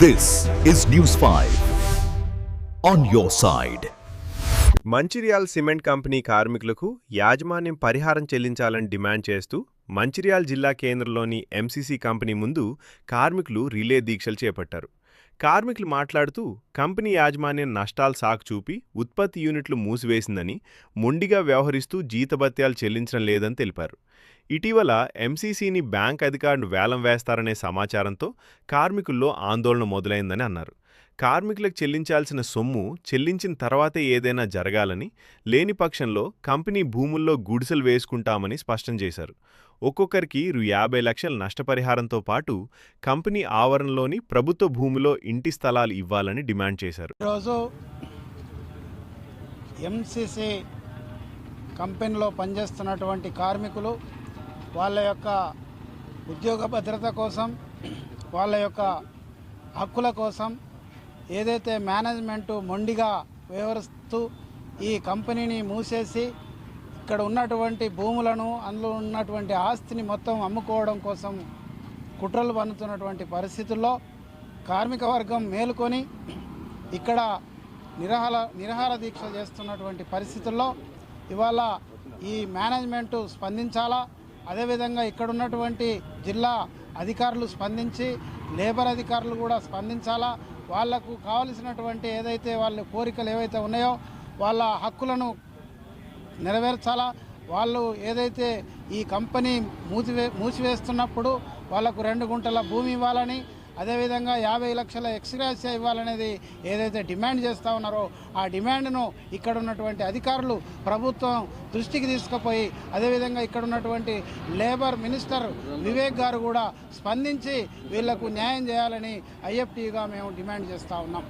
This is news five on your side Mancherial cement company కార్మికులకు యాజమాన్యం పరిహారం చెల్లించాలని డిమాండ్ చేస్తూ మంచిర్యాల్ జిల్లా కేంద్రంలోని ఎంసీసీ కంపెనీ ముందు కార్మికులు రిలే దీక్షలు చేపట్టారు. కార్మికులు మాట్లాడుతూ కంపెనీ యాజమాన్యం నష్టాలు సాకు చూపి ఉత్పత్తి యూనిట్లు మూసివేసిందని మొండిగా వ్యవహరిస్తూ జీతభత్యాలు చెల్లించడం లేదని తెలిపారు. ఇటీవల ఎంసీసీని బ్యాంక్ అధికారులు వేలం వేస్తారనే సమాచారంతో కార్మికుల్లో ఆందోళన మొదలైందని అన్నారు. కార్మికులకు చెల్లించాల్సిన సొమ్ము చెల్లించిన తర్వాతే ఏదైనా జరగాలని లేని పక్షంలో కంపెనీ భూముల్లో గుడిసెలు వేసుకుంటామని స్పష్టం చేశారు. ఒక్కొక్కరికి రు యాభై లక్షల నష్టపరిహారంతో పాటు కంపెనీ ఆవరణలోని ప్రభుత్వ భూమిలో ఇంటి స్థలాలు ఇవ్వాలని డిమాండ్ చేశారు. ఈరోజు కంపెనీలో పనిచేస్తున్నటువంటి కార్మికులు వాళ్ళ యొక్క ఉద్యోగ భద్రత కోసం వాళ్ళ యొక్క హక్కుల కోసం ఏదైతే మేనేజ్మెంటు మొండిగా వ్యవహరిస్తూ ఈ కంపెనీని మూసేసి ఇక్కడ ఉన్నటువంటి భూములను అందులో ఉన్నటువంటి ఆస్తిని మొత్తం అమ్ముకోవడం కోసం కుట్రలు పన్నుతున్నటువంటి పరిస్థితుల్లో కార్మిక వర్గం మేలుకొని ఇక్కడ నిరహార నిరహార దీక్ష చేస్తున్నటువంటి పరిస్థితుల్లో ఇవాళ ఈ మేనేజ్మెంటు స్పందించాలా? అదేవిధంగా ఇక్కడ ఉన్నటువంటి జిల్లా అధికారులు స్పందించి లేబర్ అధికారులు కూడా స్పందించాలా? వాళ్ళకు కావలసినటువంటి ఏదైతే వాళ్ళ కోరికలు ఏవైతే ఉన్నాయో వాళ్ళ హక్కులను నెరవేర్చాలా? వాళ్ళు ఏదైతే ఈ కంపెనీ మూసివే మూసివేస్తున్నప్పుడు వాళ్ళకు రెండు గుంటల భూమి ఇవ్వాలని అదేవిధంగా యాభై లక్షల ఎక్స్గ్రాసియా ఇవ్వాలనేది ఏదైతే డిమాండ్ చేస్తూ ఉన్నారో ఆ డిమాండ్ను ఇక్కడ ఉన్నటువంటి అధికారులు ప్రభుత్వం దృష్టికి తీసుకుపోయి అదేవిధంగా ఇక్కడ ఉన్నటువంటి లేబర్ మినిస్టర్ వివేక్ గారు కూడా స్పందించి వీళ్ళకు న్యాయం చేయాలని ఐఎఫ్టీగా మేము డిమాండ్ చేస్తూ ఉన్నాం.